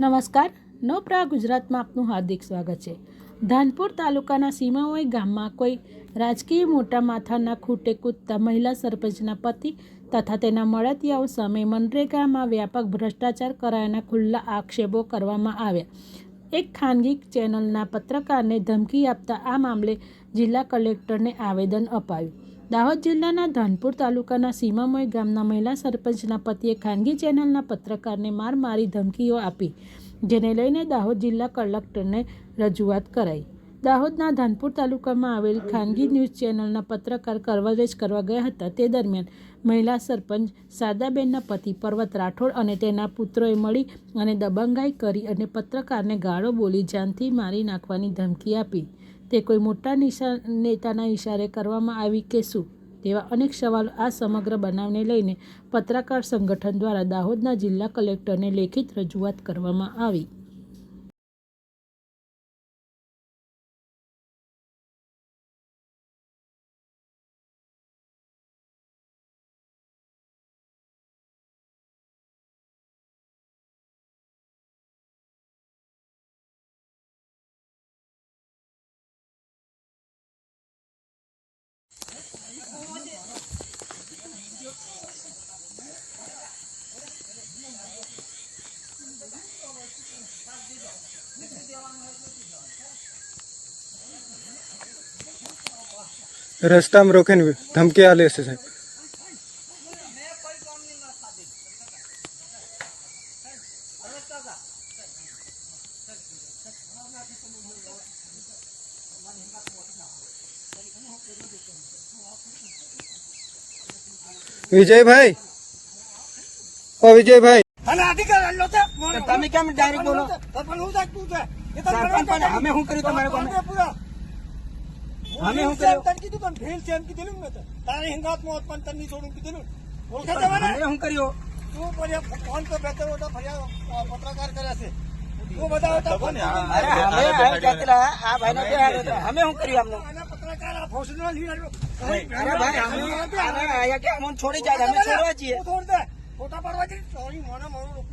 નમસ્કાર. નવપ્રા ગુજરાતમાં આપનું હાર્દિક સ્વાગત છે. ધાનપુર તાલુકાના સીમાઓઈ ગામમાં કોઈ રાજકીય મોટા માથાના ખૂટે કૂદતા મહિલા સરપંચના પતિ તથા તેના મળતિયાઓ સામે મનરેગામાં વ્યાપક ભ્રષ્ટાચાર કરાયાના ખુલ્લા આક્ષેપો કરવામાં આવ્યા. એક ખાનગી ચેનલના પત્રકારને ધમકી આપતા આ મામલે જિલ્લા કલેક્ટરને આવેદન અપાયું. દાહોદ જિલ્લાના ધાનપુર તાલુકાના સીમામોય ગામના મહિલા સરપંચના પતિએ ખાનગી ચેનલના પત્રકારને માર મારી ધમકીઓ આપી, જેને લઈને દાહોદ જિલ્લા કલેક્ટરને રજૂઆત કરાઈ. દાહોદના ધાનપુર તાલુકામાં આવેલ ખાનગી ન્યૂઝ ચેનલના પત્રકાર કવરેજ કરવા ગયા હતા. તે દરમિયાન મહિલા સરપંચ સાદાબેનના પતિ પર્વત રાઠોડ અને તેના પુત્રોએ મળી અને દબંગાઈ કરી અને પત્રકારને ગાળો બોલી જાનથી મારી નાખવાની ધમકી આપી. તે કોઈ મોટા નિશા, નેતાના ઇશારે કરવામાં આવી કે શું? તેવા અનેક સવાલો આ સમગ્ર બનાવને લઈને પત્રકાર સંગઠન દ્વારા દાહોદના જિલ્લા કલેક્ટરને લેખિત રજૂઆત કરવામાં આવી. रास्ता में रोके धमकी आले से साहब विजय भाई? ओ विजय भाई। અધિકાર કરેલો છે તમે કેમ ડાયરેક્ટ બોલો? પણ હું તું છે. એ તો સરપંચ પણ અમે શું કર્યું તમારે અમે શું કર્યું? તને કીધું તને ફેલ છે એમ કીધેલું ને મેં તારે હિંગાતમાં હોત પણ તને નહીં છોડું કીધેલું ઓળખે છે મને? શું કર્યું? તું ફર્યા ફોન તો બેતર હતો ફર્યા પત્રકાર કર્યા છે. તું બધા હતા ફોન પર અરે અમે આ આ ભાઈને બે અમે શું કર્યું આમનું પત્રકાર આ લીડર અરે ભાઈ અમે અમે આયા કે અમને છોડી જાય? અમે છોડવા છીએ. છોડ દે. ફોટા પાડવા જઈ સોરી મને મારું